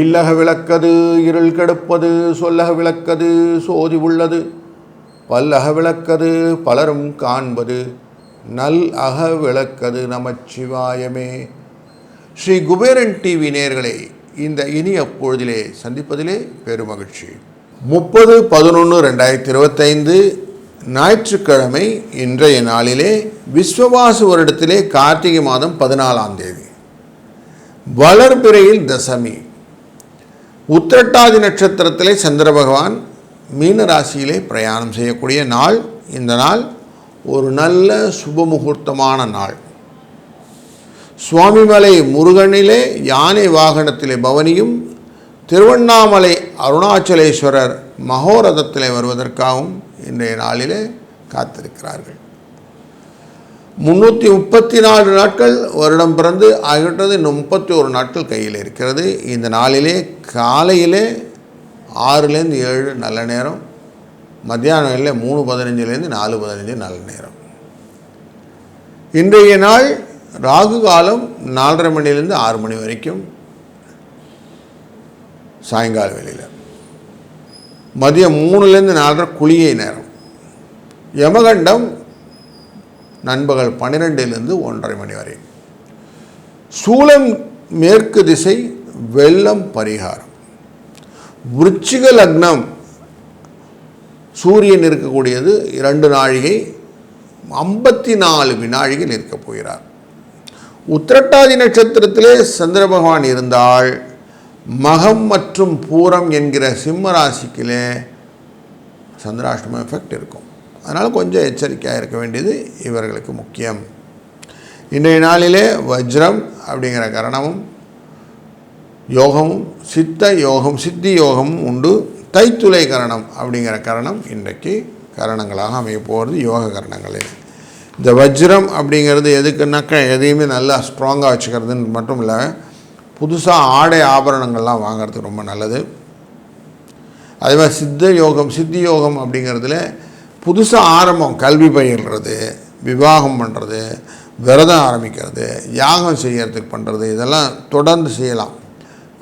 இல்லக விளக்கது இருள் கெடுப்பது சொல்லக விளக்கது சோதி உள்ளது. பல்லக விளக்கது பலரும் காண்பது. நல் அக விளக்கது நமச்சிவாயமே ஸ்ரீ குபேரன் டிவி நேயர்களே இந்த இனிய பொழுதிலே சந்திப்பதிலே பெருமகிழ்ச்சி முப்பது பதினொன்று ரெண்டாயிரத்தி இருபத்தைந்து ஞாயிற்றுக்கிழமை இன்றைய நாளிலே விஸ்வவாசு வருடத்திலே கார்த்திகை மாதம் பதினாலாம் தேதி. வளர்பிறையில் தசமி. உத்திரட்டாதி நட்சத்திரத்திலே சந்திர பகவான் மீன ராசியிலே பிரயாணம் செய்யக்கூடிய நாள். இந்த நாள் ஒரு நல்ல சுப முகூர்த்தமான நாள். சுவாமிமலை முருகனிலே யானை வாகனத்திலே பவனியும் திருவண்ணாமலை அருணாச்சலேஸ்வரர் மகோரதத்தில் வருவதற்காகவும் இன்றைய நாளிலே காத்திருக்கிறார்கள். முந்நூற்றி முப்பத்தி நாலு நாட்கள் வருடம் பிறந்து ஆகிவிட்டது. இன்னும் முப்பத்தி ஒரு நாட்கள் கையில் இருக்கிறது. இந்த நாளிலே காலையிலே ஆறுலேருந்து ஏழு நல்ல நேரம் மத்தியான வேலையில் மூணு பதினஞ்சுலேருந்து நாலு பதினஞ்சு நல்ல நேரம். இன்றைய நாள் ராகு காலம் நாலரை மணிலேருந்து ஆறு மணி வரைக்கும் சாயங்கால வேலையில் மதியம் மூணுலேருந்து நாலரை குளிகை நேரம். யமகண்டம் நண்பகல் பன்னிரெண்டிலிருந்து ஒன்றரை மணி வரை. சூலம் மேற்கு திசை வெள்ளம் பரிகாரம். விருச்சிக லக்னம் சூரியன் இருக்கக்கூடியது இரண்டு நாழிகை ஐம்பத்தி நாலு வினாழிகள் இருக்கப் போகிறார். உத்திரட்டாதி நட்சத்திரத்திலே சந்திர பகவான் இருந்தால் மகம் மற்றும் பூரம் என்கிற சிம்ம ராசிக்கிலே சந்திராஷ்டம எஃபெக்ட் இருக்கும். அதனால் கொஞ்சம் எச்சரிக்கையாக இருக்க வேண்டியது இவர்களுக்கு முக்கியம். இன்றைய நாளிலே வஜ்ரம் அப்படிங்கிற கரணமும் யோகமும் சித்த யோகம் சித்தி யோகமும் உண்டு. தைத்துளை கரணம் அப்படிங்கிற கரணம் இன்றைக்கு கரணங்களாக அமைய போகிறது யோக கரணங்களில் இந்த வஜ்ரம் அப்படிங்கிறது எதுக்குன்னாக்கா எதையுமே நல்லா ஸ்ட்ராங்காக வச்சுக்கிறதுன்னு மட்டும் இல்லை புதுசாக ஆடை ஆபரணங்கள்லாம் வாங்கிறதுக்கு ரொம்ப நல்லது. அதே மாதிரி சித்த யோகம் சித்தி யோகம் அப்படிங்கிறதுல புதுசாக ஆரம்பம் கல்வி பயில்றது விவாகம் பண்ணுறது விரதம் ஆரம்பிக்கிறது யாகம் செய்யறதுக்கு பண்ணுறது இதெல்லாம் தொடர்ந்து செய்யலாம்.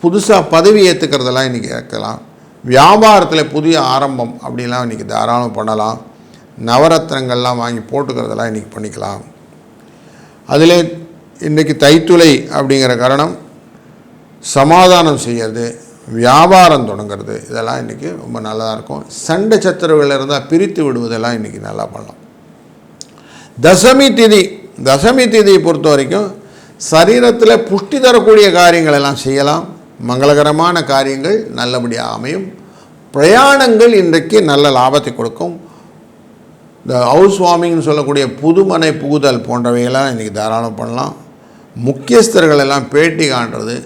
புதுசாக பதவி ஏற்றுக்கிறதெல்லாம் இன்றைக்கி ஏற்கலாம் வியாபாரத்தில் புதிய ஆரம்பம் அப்படிலாம் இன்றைக்கி தாராளம் பண்ணலாம். நவரத்னங்கள்லாம் வாங்கி போட்டுக்கிறதெல்லாம் இன்றைக்கி பண்ணிக்கலாம். அதில் இன்றைக்கி தைத்துளை அப்படிங்கிற காரணம் சமாதானம் செய்கிறது வியாபாரம் தொடங்கிறது இதெல்லாம் இன்றைக்கி ரொம்ப நல்லதாக இருக்கும். சண்டை சத்துருவில் இருந்தால் பிரித்து விடுவதெல்லாம் இன்றைக்கி நல்லா பண்ணலாம். தசமி திதி தசமி திதியை பொறுத்த வரைக்கும் சரீரத்தில் புஷ்டி தரக்கூடிய காரியங்கள் எல்லாம் செய்யலாம். மங்களகரமான காரியங்கள் நல்லபடியாக அமையும். பிரயாணங்கள் இன்றைக்கு நல்ல லாபத்தை கொடுக்கும். இந்த ஹவுஸ் வார்மிங்னு சொல்லக்கூடிய புதுமனை புகுதல் போன்றவையெல்லாம் இன்றைக்கி தாராளம் பண்ணலாம். முக்கியஸ்தர்கள் எல்லாம் பேட்டி காண்றது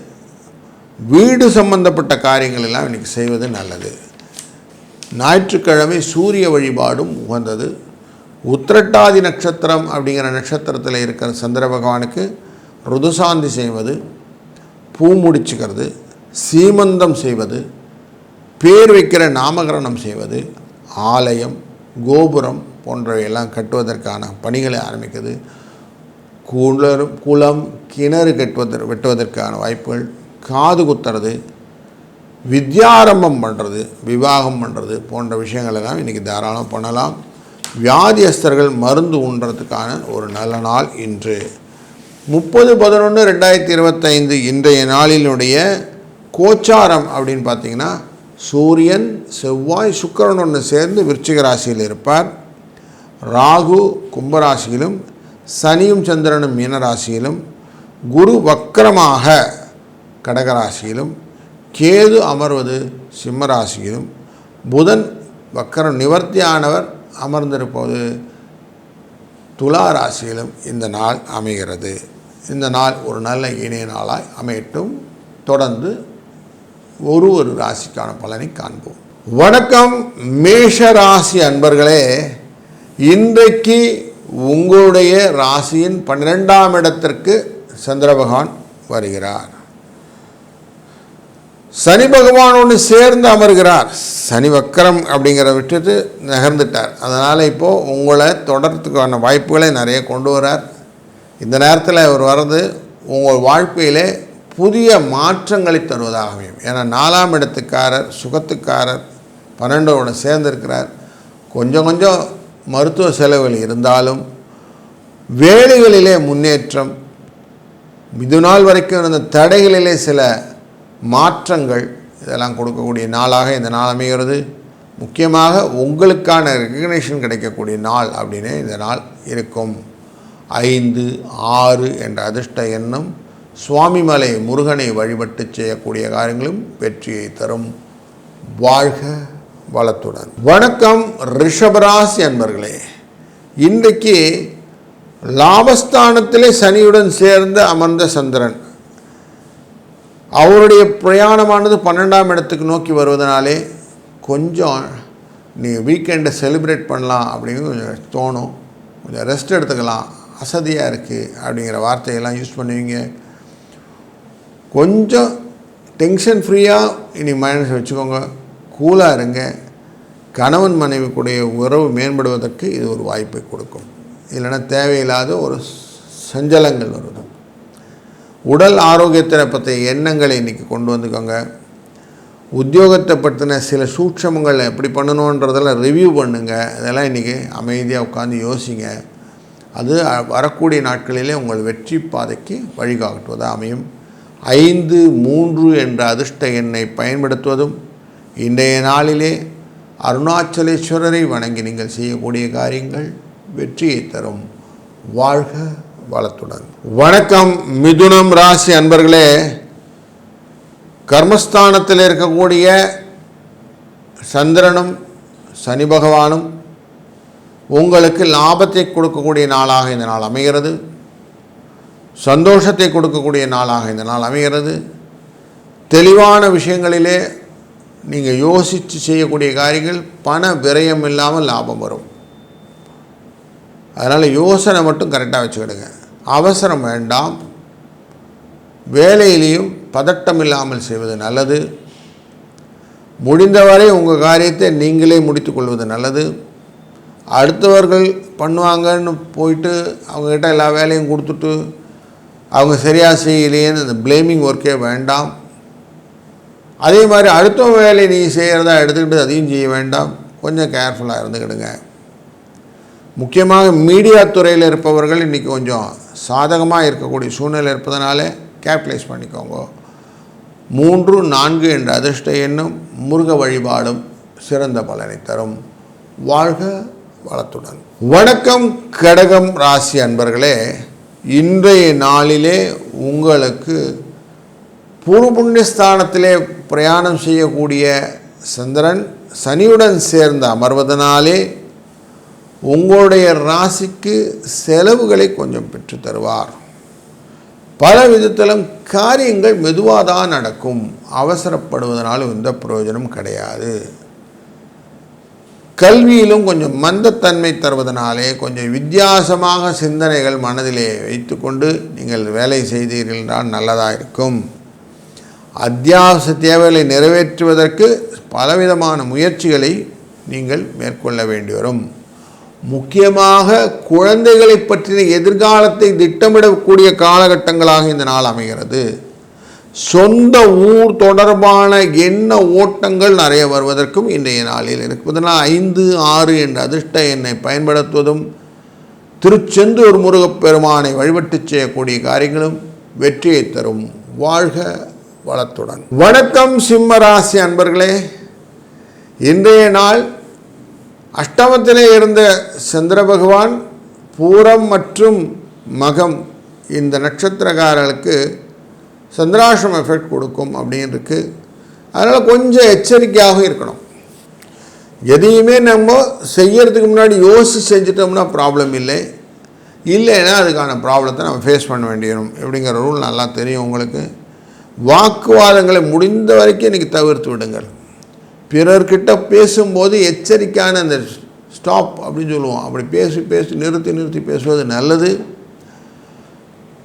வீடு சம்பந்தப்பட்ட காரியங்கள் எல்லாம் இன்றைக்கி செய்வது நல்லது. ஞாயிற்றுக்கிழமை சூரிய வழிபாடும் உகந்தது. உத்திரட்டாதி நட்சத்திரம் அப்படிங்கிற நட்சத்திரத்தில் இருக்கிற சந்திர பகவானுக்கு ருதுசாந்தி செய்வது பூ முடிச்சுக்கிறது சீமந்தம் செய்வது பேர் வைக்கிற நாமகரணம் செய்வது ஆலயம் கோபுரம் போன்றவையெல்லாம் கட்டுவதற்கான பணிகளை ஆரம்பிக்கிறது குளம் குளம் கிணறு கட்டுவதற்கு வெட்டுவதற்கான வாய்ப்புகள் காது குத்துறது வித்யாரம்பம் பண்ணுறது விவாகம் பண்ணுறது போன்ற விஷயங்களெல்லாம் இன்றைக்கி தாராளம் பண்ணலாம். வியாதியஸ்தர்கள் மருந்து உண்றதுக்கான ஒரு நல்ல நாள் இன்று. முப்பது பதினொன்று ரெண்டாயிரத்தி இருபத்தைந்து இன்றைய நாளினுடைய கோச்சாரம் அப்படின்னு பார்த்தீங்கன்னா சூரியன் செவ்வாய் சுக்கிரன் ஒன்று சேர்ந்து விருச்சிக ராசியில் இருப்பார். ராகு கும்பராசியிலும் சனியும் சந்திரனும் மீனராசியிலும் குரு வக்கரமாக கடகராசியிலும் கேது அமர்வது சிம்மராசியிலும் புதன் வக்கர நிவர்த்தியானவர் அமர்ந்திருப்பது துலா ராசியிலும் இந்த நாள் அமைகிறது. இந்த நாள் ஒரு நல்ல இணைய நாளாய் அமையட்டும். தொடர்ந்து ஒரு ஒரு ராசிக்கான பலனை காண்போம். வணக்கம் மேஷ ராசி அன்பர்களே. இன்றைக்கு உங்களுடைய ராசியின் பன்னிரெண்டாம் இடத்திற்கு சந்திர பகவான் வருகிறார். சனி பகவான் ஒன்று சேர்ந்து அமர்கிறார். சனி வக்கரம் அப்படிங்கிற விட்டுட்டு நகர்ந்துட்டார். அதனால் இப்போது உங்களை தொடர்றதுக்கான வாய்ப்புகளை நிறைய கொண்டு வரார். இந்த நேரத்தில் அவர் வர்றது உங்கள் வாழ்க்கையிலே புதிய மாற்றங்களை தருவதாக அமையும். ஏன்னா நாலாம் இடத்துக்காரர் சுகத்துக்காரர் பன்னெண்டோட சேர்ந்திருக்கிறார். கொஞ்சம் கொஞ்சம் மருத்துவ செலவுகள் இருந்தாலும் வேலைகளிலே முன்னேற்றம் இது நாள் வரைக்கும் இருந்த தடைகளிலே சில மாற்றங்கள் இதெல்லாம் கொடுக்கக்கூடிய நாளாக இந்த நாள் அமைகிறது. முக்கியமாக உங்களுக்கான ரெக்கக்னேஷன் கிடைக்கக்கூடிய நாள் அப்படின்னு இந்த நாள் இருக்கும். ஐந்து ஆறு என்ற அதிர்ஷ்ட எண்ணம் சுவாமிமலை முருகனை வழிபட்டு செய்யக்கூடிய காரியங்களும் வெற்றியை தரும். வாழ்க வளத்துடன். வணக்கம் ரிஷபராசி அன்பர்களே. இன்றைக்கு லாபஸ்தானத்திலே சனியுடன் சேர்ந்து அமர்ந்த சந்திரன். அவருடைய பிரயாணமானது பன்னெண்டாம் இடத்துக்கு நோக்கி வருவதனாலே கொஞ்சம் நீ வீக்கெண்டை செலிப்ரேட் பண்ணலாம் அப்படின்னு கொஞ்சம் தோணும். கொஞ்சம் ரெஸ்ட் எடுத்துக்கலாம். அசதியாக இருக்குது அப்படிங்கிற வார்த்தையெல்லாம் யூஸ் பண்ணுவீங்க. கொஞ்சம் டென்ஷன் ஃப்ரீயாக இனி மைனஸ் வச்சுக்கோங்க. கூலாக இருங்க. கணவன் மனைவிக்குடைய உறவு மேம்படுவதற்கு இது ஒரு வாய்ப்பை கொடுக்கும். இல்லைன்னா தேவையில்லாத ஒரு சஞ்சலங்கள் வரும் உடல் ஆரோக்கியத்தை பற்றிய எண்ணங்களை இன்றைக்கி கொண்டு வந்துக்கோங்க. உத்தியோகத்தை பற்றின சில சூட்சமங்கள் எப்படி பண்ணணுன்றதெல்லாம் ரிவ்யூ பண்ணுங்கள் இதெல்லாம் இன்றைக்கி அமைதியாக உட்காந்து யோசிங்க. அது வரக்கூடிய நாட்களிலே உங்கள் வெற்றி பாதைக்கு வழிகாட்டுவதாக அமையும். ஐந்து மூன்று என்ற அதிர்ஷ்ட எண்ணை பயன்படுத்துவதும் இன்றைய நாளிலே அருணாச்சலேஸ்வரரை வணங்கி நீங்கள் செய்யக்கூடிய காரியங்கள் வெற்றியை தரும். வாழ்க வாழத்துடன் வணக்கம் மிதுனம் ராசி அன்பர்களே. கர்மஸ்தானத்தில் இருக்கக்கூடிய சந்திரனும் சனி பகவானும் உங்களுக்கு லாபத்தை கொடுக்கக்கூடிய நாளாக இந்த நாள் அமைகிறது. சந்தோஷத்தை கொடுக்கக்கூடிய நாளாக இந்த நாள் அமைகிறது. தெளிவான விஷயங்களிலே நீங்கள் யோசித்து செய்யக்கூடிய காரியங்கள் பண விரயம் இல்லாமல் லாபம் வரும். அதனால் யோசனை மட்டும் கரெக்டாக வச்சுக்கிடுங்க. அவசரம் வேண்டாம். வேலையிலையும் பதட்டம் இல்லாமல் செய்வது நல்லது. முடிந்தவரை உங்கள் காரியத்தை நீங்களே முடித்துக்கொள்வது நல்லது. அடுத்தவர்கள் பண்ணுவாங்கன்னு போயிட்டு அவங்கக்கிட்ட எல்லா வேலையும் கொடுத்துட்டு அவங்க சரியாக செய்யலையேன்னு அந்த ப்ளேமிங் ஒர்க்கே வேண்டாம். அதே மாதிரி அடுத்த வேலையை நீங்கள் செய்கிறதா எடுத்துக்கிட்டு அதையும் செய்ய வேண்டாம். கொஞ்சம் கேர்ஃபுல்லாக இருந்துக்கிடுங்க. முக்கியமாக மீடியா துறையில் இருப்பவர்கள் இன்றைக்கி கொஞ்சம் சாதகமாக இருக்கக்கூடிய சூழ்நிலை இருப்பதனால கேபிட்டலைஸ் பண்ணிக்கோங்க. மூன்று நான்கு என்ற அதிர்ஷ்ட எண்ணும் முருக வழிபாடும் சிறந்த பலனை தரும். வாழ்க வளத்துடன். வணக்கம் கடகம் ராசி அன்பர்களே. இன்றைய நாளிலே உங்களுக்கு பூர்வ புண்ணியஸ்தானத்திலே பிரயாணம் செய்யக்கூடிய சந்திரன் சனியுடன் சேர்ந்து அமர்வதனாலே உங்களுடைய ராசிக்கு செலவுகளை கொஞ்சம் பெற்று தருவார். பல விதத்திலும் காரியங்கள் மெதுவாக தான் நடக்கும். அவசரப்படுவதனாலும் எந்த பிரயோஜனம் கிடையாது. கல்வியிலும் கொஞ்சம் மந்தத்தன்மை தருவதனாலே கொஞ்சம் வித்தியாசமாக சிந்தனைகள் மனதிலே வைத்துக்கொண்டு நீங்கள் வேலை செய்தீர்கள் என்றால் நல்லதாக இருக்கும். அத்தியாவசிய தேவைகளை நிறைவேற்றுவதற்கு பலவிதமான முயற்சிகளை நீங்கள் மேற்கொள்ள வேண்டி வரும். முக்கியமாக குழந்தைகளை பற்றின எதிர்காலத்தை திட்டமிடக்கூடிய காலகட்டங்களாக இந்த நாள் அமைகிறது. சொந்த ஊர் தொடர்பான எண்ண ஓட்டங்கள் நிறைய வருவதற்கும் இன்றைய நாளில் இருப்பதனால் ஐந்து ஆறு என்ற அதிர்ஷ்ட எண்ணை பயன்படுத்துவதும் திருச்செந்தூர் முருகப்பெருமானை வழிபட்டு செய்யக்கூடிய காரியங்களும் வெற்றியை தரும். வாழ்க வளத்துடன். வணக்கம் சிம்மராசி அன்பர்களே. இன்றைய நாள் அஷ்டமத்திலே இருந்த சந்திர பகவான் பூரம் மற்றும் மகம் இந்த நட்சத்திரக்காரர்களுக்கு சந்திராசிரம எஃபெக்ட் கொடுக்கும் அப்படின்னு அதனால் கொஞ்சம் எச்சரிக்கையாக இருக்கணும். எதையுமே நம்ம செய்யறதுக்கு முன்னாடி யோசித்து செஞ்சிட்டோம்னா ப்ராப்ளம் இல்லை. இல்லைன்னா அதுக்கான ப்ராப்ளத்தை நம்ம ஃபேஸ் பண்ண வேண்டியிடும் எப்படிங்கிற ரூல் நல்லா தெரியும் உங்களுக்கு. வாக்குவாதங்களை முடிந்த வரைக்கும் இன்றைக்கி தவிர்த்து விடுங்கள். பிறர்கிட்ட பேசும்போது எச்சரிக்கையான அந்த ஸ்டாப் அப்படின்னு சொல்லுவோம். அப்படி பேசி பேசி நிறுத்தி நிறுத்தி பேசுவது நல்லது.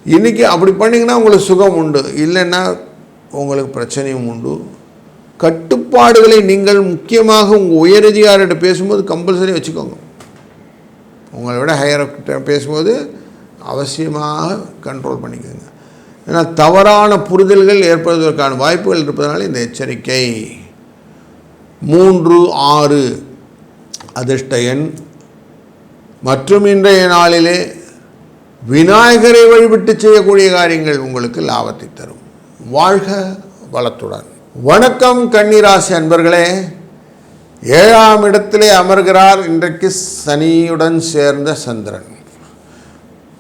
இன்றைக்கி அப்படி பண்ணிங்கன்னா உங்களுக்கு சுகம் உண்டு. இல்லைன்னா உங்களுக்கு பிரச்சனையும் உண்டு. கட்டுப்பாடுகளை நீங்கள் முக்கியமாக உங்கள் உயரதிகாரிட்ட பேசும்போது கம்பல்சரி வச்சுக்கோங்க. உங்களை விட ஹையர் கிட்ட பேசும்போது அவசியமாக கண்ட்ரோல் பண்ணிக்கோங்க. ஏன்னா தவறான புரிதல்கள் ஏற்படுவதற்கான வாய்ப்புகள் இருப்பதனால இந்த எச்சரிக்கை. மூன்று ஆறு அதிர்ஷ்ட எண். மற்றும் இன்றைய நாளிலே விநாயகரை வழிபட்டு செய்யக்கூடிய காரியங்கள் உங்களுக்கு லாபத்தை தரும். வாழ்க வளத்துடன். வணக்கம் கன்னிராசி அன்பர்களே. ஏழாம் இடத்திலே அமர்கிறார் இன்றைக்கு சனியுடன் சேர்ந்த சந்திரன்.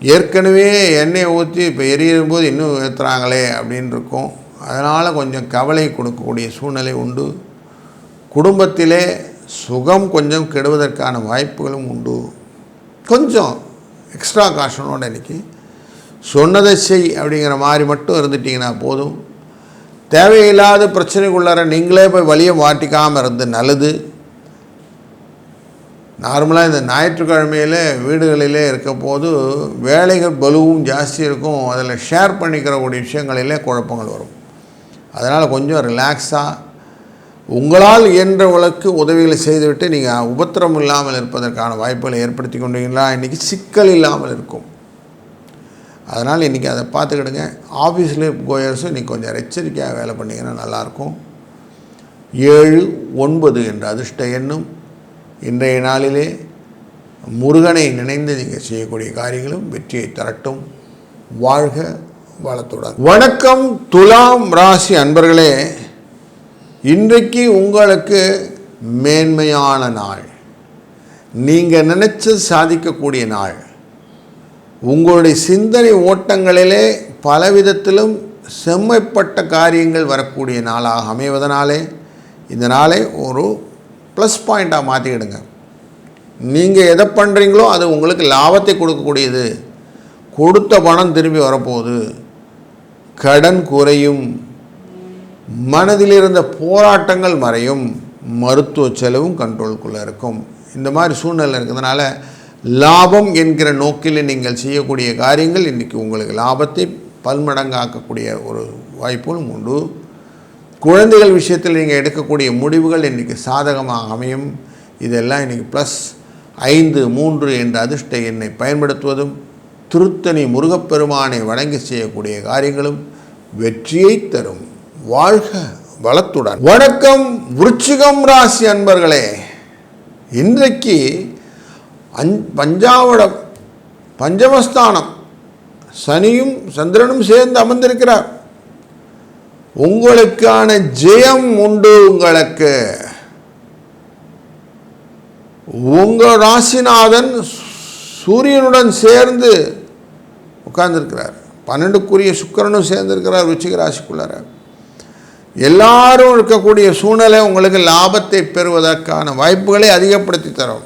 ஏற்கனவே எண்ணெயை ஊற்றி இப்போ எரியும் போது இன்னும் ஏற்றுறாங்களே அப்படின்னு இருக்கும். அதனால் கொஞ்சம் கவலை கொடுக்கக்கூடிய சூழ்நிலை உண்டு. குடும்பத்திலே சுகம் கொஞ்சம் கெடுவதற்கான வாய்ப்புகளும் உண்டு. கொஞ்சம் எக்ஸ்ட்ரா காஷனோட இன்றைக்கி சொன்னதை செய் அப்படிங்கிற மாதிரி மட்டும் இருந்துட்டிங்கன்னா போதும். தேவையில்லாத பிரச்சனைக்குள்ளார நீங்களே போய் வழியை மாட்டிக்காமல் இருந்து நல்லது. நார்மலாக இந்த ஞாயிற்றுக்கிழமையில் வீடுகளிலே இருக்க போது வேலைகள் பலுவும் ஜாஸ்தி இருக்கும். அதில் ஷேர் பண்ணிக்கிறக்கூடிய விஷயங்களிலே குழப்பங்கள் வரும். அதனால் கொஞ்சம் ரிலாக்ஸாக உங்களால் இயன்ற உலக்கு உதவிகளை செய்துவிட்டு நீங்கள் உபத்திரம் இல்லாமல் இருப்பதற்கான வாய்ப்புகளை ஏற்படுத்தி கொண்டீங்களா இன்றைக்கி சிக்கல் இல்லாமல் இருக்கும். அதனால் இன்றைக்கி அதை பார்த்துக்கிடுங்க. ஆஃபீஸில் கோயர்ஸும் இன்றைக்கி கொஞ்சம் எச்சரிக்கையாக வேலை பண்ணிங்கன்னா நல்லாயிருக்கும். ஏழு ஒன்பது என்ற அதிர்ஷ்ட எண்ணும் இன்றைய நாளிலே முருகனை நினைந்து நீங்கள் செய்யக்கூடிய காரியங்களும் வெற்றியை தரட்டும். வாழ்க வளத்துடன். வணக்கம். துலாம் ராசி அன்பர்களே இன்றைக்கு உங்களுக்கு மேன்மையான நாள். நீங்கள் நினச்சி சாதிக்கக்கூடிய நாள். உங்களுடைய சிந்தனை ஓட்டங்களிலே பலவிதத்திலும் செம்மைப்பட்ட காரியங்கள் வரக்கூடிய நாளாக அமைவதனாலே இந்த நாளை ஒரு ப்ளஸ் பாயிண்ட்டாக மாற்றிக்கிடுங்க நீங்கள் எதை பண்ணுறீங்களோ அது உங்களுக்கு லாபத்தை கொடுக்கக்கூடியது. கொடுத்த பணம் திரும்பி வரப்போகுது. கடன் குறையும். மனதில் இருந்த போராட்டங்கள் மறையும் மருத்துவ செலவும் கண்ட்ரோலுக்குள்ளே இருக்கும். இந்த மாதிரி சூழ்நிலை இருக்கிறதுனால லாபம் என்கிற நோக்கில் நீங்கள் செய்யக்கூடிய காரியங்கள் இன்றைக்கி உங்களுக்கு லாபத்தை பல்மடங்காக்கக்கூடிய ஒரு வாய்ப்புகளும் உண்டு. குழந்தைகள் விஷயத்தில் நீங்கள் எடுக்கக்கூடிய முடிவுகள் இன்றைக்கி சாதகமாக அமையும். இதெல்லாம் இன்றைக்கி ப்ளஸ் ஐந்து மூன்று என்ற அதிர்ஷ்ட எண்ணை பயன்படுத்துவதும் திருத்தணி முருகப்பெருமானை வணங்கி செய்யக்கூடிய காரியங்களும் வெற்றியை தரும். வாழ்க வளத்துடன். வணக்கம் விருச்சிகம் ராசி அன்பர்களே. இன்றைக்கு அஞ் பஞ்சாவடம் பஞ்சமஸ்தானம். சனியும் சந்திரனும் சேர்ந்து அமர்ந்திருக்கிறார். உங்களுக்கான ஜெயம் உண்டு உங்களுக்கு. உங்கள் ராசிநாதன் சூரியனுடன் சேர்ந்து உட்கார்ந்துருக்கிறார். பன்னெண்டுக்குரிய சுக்கரனும் சேர்ந்திருக்கிறார் ருச்சிக ராசிக்குள்ளார. எல்லாரும் இருக்கக்கூடிய சூழ்நிலை உங்களுக்கு லாபத்தை பெறுவதற்கான வாய்ப்புகளை அதிகப்படுத்தி தரும்.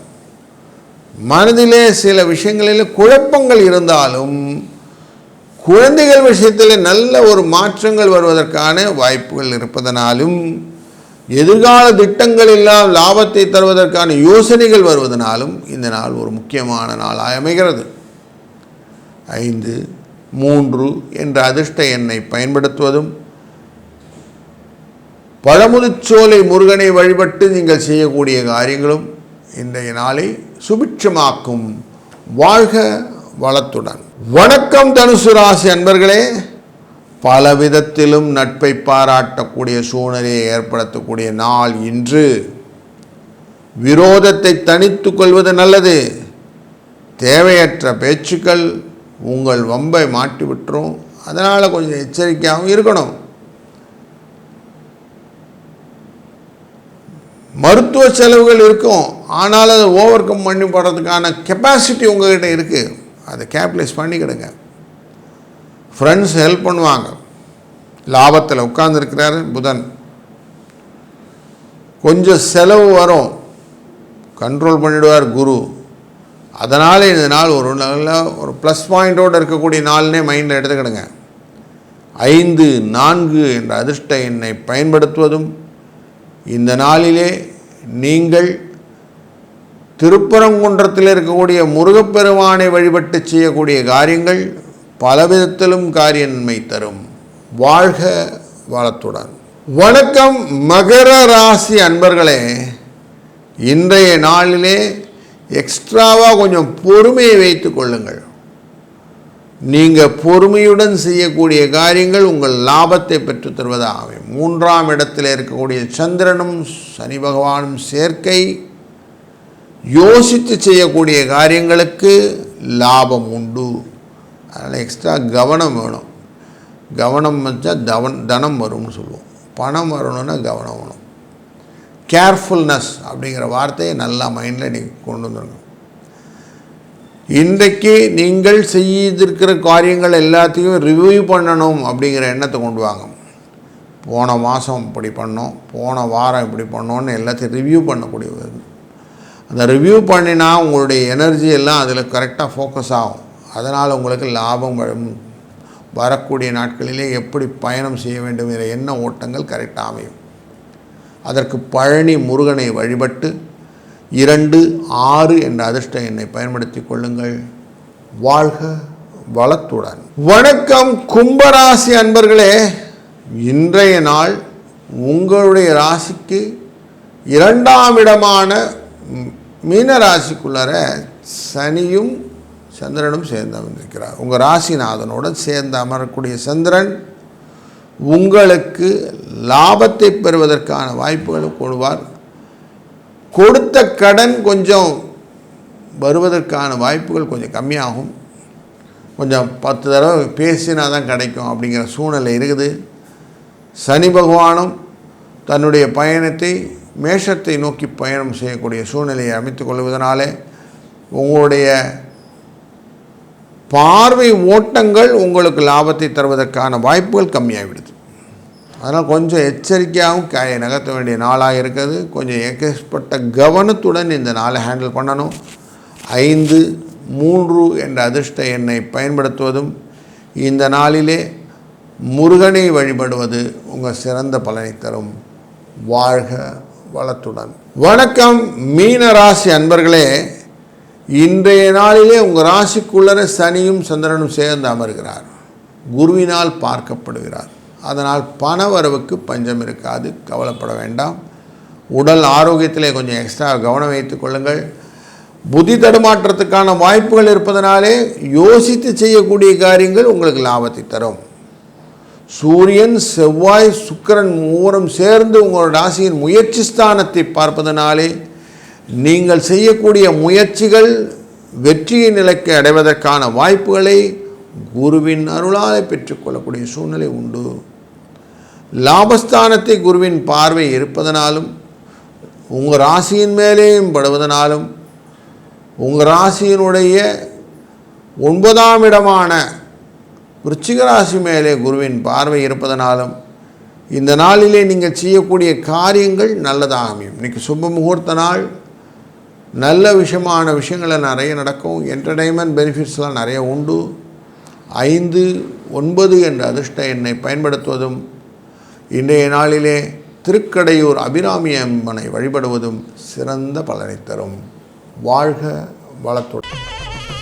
மனதிலே சில விஷயங்களில் குழப்பங்கள் இருந்தாலும் குழந்தைகள் விஷயத்தில் நல்ல ஒரு மாற்றங்கள் வருவதற்கான வாய்ப்புகள் இருப்பதனாலும் எதிர்கால திட்டங்கள் எல்லாம் லாபத்தை தருவதற்கான யோசனைகள் வருவதனாலும் இந்த நாள் ஒரு முக்கியமான நாளாக அமைகிறது. ஐந்து மூன்று என்ற அதிர்ஷ்ட எண்ணை பயன்படுத்துவதும் பழமுதிர்ச்சோலை முருகனை வழிபட்டு நீங்கள் செய்யக்கூடிய காரியங்களும் இன்றைய நாளை சுபிட்சமாக்கும். வாழ்க வளத்துடன். வணக்கம் தனுசு ராசி அன்பர்களே. பல விதத்திலும் நட்பை பாராட்டக்கூடிய சூழ்நிலையை ஏற்படுத்தக்கூடிய நாள் இன்று. விரோதத்தை தனித்து கொள்வது நல்லது. தேவையற்ற பேச்சுக்கள் உங்கள் வம்பை மாட்டி விட்டுரும் அதனால் கொஞ்சம் எச்சரிக்கையாகவும் இருக்கணும். மருத்துவ செலவுகள் இருக்கும். ஆனால் அதை ஓவர் கம் பண்ணி போடுறதுக்கான கெப்பாசிட்டி உங்ககிட்ட இருக்குது அதை கேபிட்டலைஸ் பண்ணிக்கிடுங்க. ஃப்ரெண்ட்ஸ் ஹெல்ப் பண்ணுவாங்க. லாபத்தில் உட்கார்ந்துருக்கிறாரு புதன். கொஞ்சம் செலவு வரும். கண்ட்ரோல் பண்ணிடுவார் குரு. அதனால் இந்த நாள் ஒரு நல்ல ஒரு ப்ளஸ் பாயிண்டோடு இருக்கக்கூடிய நாள்னே மைண்டில் எடுத்துக்கிடுங்க. ஐந்து நான்கு என்ற அதிர்ஷ்ட எண்ணை பயன்படுத்துவதும் இந்த நாளிலே நீங்கள் திருப்பரங்குன்றத்தில் இருக்கக்கூடிய முருகப்பெருமானை வழிபட்டு செய்யக்கூடிய காரியங்கள் பலவிதத்திலும் காரிய நன்மை தரும். வாழ்க வளத்துடன். வணக்கம் மகர ராசி அன்பர்களே. இன்றைய நாளிலே எக்ஸ்ட்ராவாக கொஞ்சம் பொறுமையை வைத்து கொள்ளுங்கள். நீங்கள் பொறுமையுடன் செய்யக்கூடிய காரியங்கள் உங்கள் லாபத்தை பெற்றுத் தருவதாக மூன்றாம் இடத்தில் இருக்கக்கூடிய சந்திரனும் சனி பகவானும் சேர்க்கை யோசித்து செய்யக்கூடிய காரியங்களுக்கு லாபம் உண்டு. அதனால் எக்ஸ்ட்ரா கவனம் வேணும். கவனம் வச்சால் தவன் தனம் வரும்னு சொல்லுவோம். பணம் வரணும்னா கவனம் வேணும். கேர்ஃபுல்னஸ் அப்படிங்கிற வார்த்தையை நல்லா மைண்டில் நீங்கள் கொண்டு வந்துருங்க. இன்றைக்கு நீங்கள் செய்திருக்கிற காரியங்கள் எல்லாத்தையும் ரிவ்யூ பண்ணணும் அப்படிங்கிற எண்ணத்தை கொண்டு வாங்க. போன மாதம் இப்படி பண்ணோம் போன வாரம் இப்படி பண்ணோன்னு எல்லாத்தையும் ரிவ்யூ பண்ணக்கூடிய அந்த ரிவ்யூ பண்ணினா உங்களுடைய எனர்ஜி எல்லாம் அதில் கரெக்டாக ஃபோக்கஸ் ஆகும். அதனால் உங்களுக்கு லாபம் வரும். வரக்கூடிய நாட்களிலே எப்படி பயணம் செய்ய வேண்டும் என்ற எண்ண ஓட்டங்கள் கரெக்டாக அமையும். அதற்கு பழனி முருகனை வழிபட்டு இரண்டு ஆறு என்ற அதிர்ஷ்ட எண்ணை பயன்படுத்தி கொள்ளுங்கள். வாழ்க வளத்துடன். வணக்கம் கும்பராசி அன்பர்களே. இன்றைய நாள் உங்களுடைய ராசிக்கு இரண்டாம் இடமான மீன ராசிக்குள்ளார சனியும் சந்திரனும் சேர்ந்து அமர்ந்திருக்கிறார். உங்கள் ராசிநாதனுடன் சேர்ந்து அமரக்கூடிய சந்திரன் உங்களுக்கு லாபத்தை பெறுவதற்கான வாய்ப்புகளை கொடுவார் கொடுத்த கடன் கொஞ்சம் வருவதற்கான வாய்ப்புகள் கொஞ்சம் கம்மியாகும். கொஞ்சம் பத்து தடவை பேசினா தான் கிடைக்கும் அப்படிங்கிற சூழ்நிலை இருக்குது. சனி பகவானும் தன்னுடைய பயணத்தை மேஷத்தை நோக்கி பயணம் செய்யக்கூடிய சூழ்நிலையை அமைத்துக் கொள்வதனாலே உங்களுடைய பார்வை ஓட்டங்கள் உங்களுக்கு லாபத்தை தருவதற்கான வாய்ப்புகள் கம்மியாகிவிடுது. அதனால் கொஞ்சம் எச்சரிக்கையாகவும் காயை நகர்த்த வேண்டிய நாளாக இருக்கிறது. கொஞ்சம் ஏகப்பட்ட கவனத்துடன் இந்த நாளை ஹேண்டில் பண்ணணும். ஐந்து மூன்று என்ற அதிர்ஷ்ட எண்ணை பயன்படுத்துவதும் இந்த நாளிலே முருகனை வழிபடுவது உங்கள் சிறந்த பலனை தரும். வாழ்க வளத்துடன். வணக்கம் மீன ராசி அன்பர்களே. இன்றைய நாளிலே உங்கள் ராசிக்குள்ளர சனியும் சந்திரனும் சேர்ந்து அமர்கிறார். குருவினால் பார்க்கப்படுகிறார். அதனால் பண வரவுக்கு பஞ்சம் இருக்காது கவலைப்பட வேண்டாம். உடல் ஆரோக்கியத்திலே கொஞ்சம் எக்ஸ்ட்ரா கவனம் வைத்துக் கொள்ளுங்கள். புத்தி தடுமாற்றத்துக்கான வாய்ப்புகள் இருப்பதனாலே யோசித்து செய்யக்கூடிய காரியங்கள் உங்களுக்கு லாபத்தை தரும். சூரியன் செவ்வாய் சுக்கிரன் மூவரும் சேர்ந்து உங்களோட ராசியின் முயற்சி ஸ்தானத்தை பார்ப்பதனாலே நீங்கள் செய்யக்கூடிய முயற்சிகள் வெற்றியை நிலைக்கு அடைவதற்கான வாய்ப்புகளை குருவின் அருளாலே பெற்றுக்கொள்ளக்கூடிய சூழ்நிலை உண்டு. லாபஸ்தானத்தை குருவின் பார்வை இருப்பதனாலும் உங்கள் ராசியின் மேலேயும் படுவதனாலும் உங்கள் ராசியினுடைய ஒன்பதாம் இடமான விருச்சிக ராசி மேலே குருவின் பார்வை இருப்பதனாலும் இந்த நாளிலே நீங்கள் செய்யக்கூடிய காரியங்கள் நல்லதாக அமையும். இன்றைக்கி சுப முகூர்த்த நாள். நல்ல விஷயமான விஷயங்களை நிறைய நடக்கும். என்டர்டைன்மெண்ட் பெனிஃபிட்ஸ்லாம் நிறைய உண்டு. ஐந்து ஒன்பது என்ற அதிர்ஷ்ட எண்ணை பயன்படுத்துவதும் இன்றைய நாளிலே திருக்கடையூர் அபிராமி அம்மனை வழிபடுவதும் சிறந்த பலனை தரும். வாழ்க வளத்துடன்.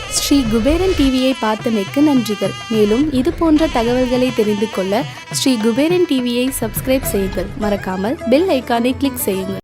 ஸ்ரீ குபேரன் டிவியை பார்த்தமைக்கு நன்றிகள். மேலும் இது போன்ற தகவல்களை தெரிந்து கொள்ள ஸ்ரீ குபேரன் டிவியை சப்ஸ்கிரைப் செய்யுங்கள். மறக்காமல் பெல் ஐக்கானை கிளிக் செய்யுங்கள்.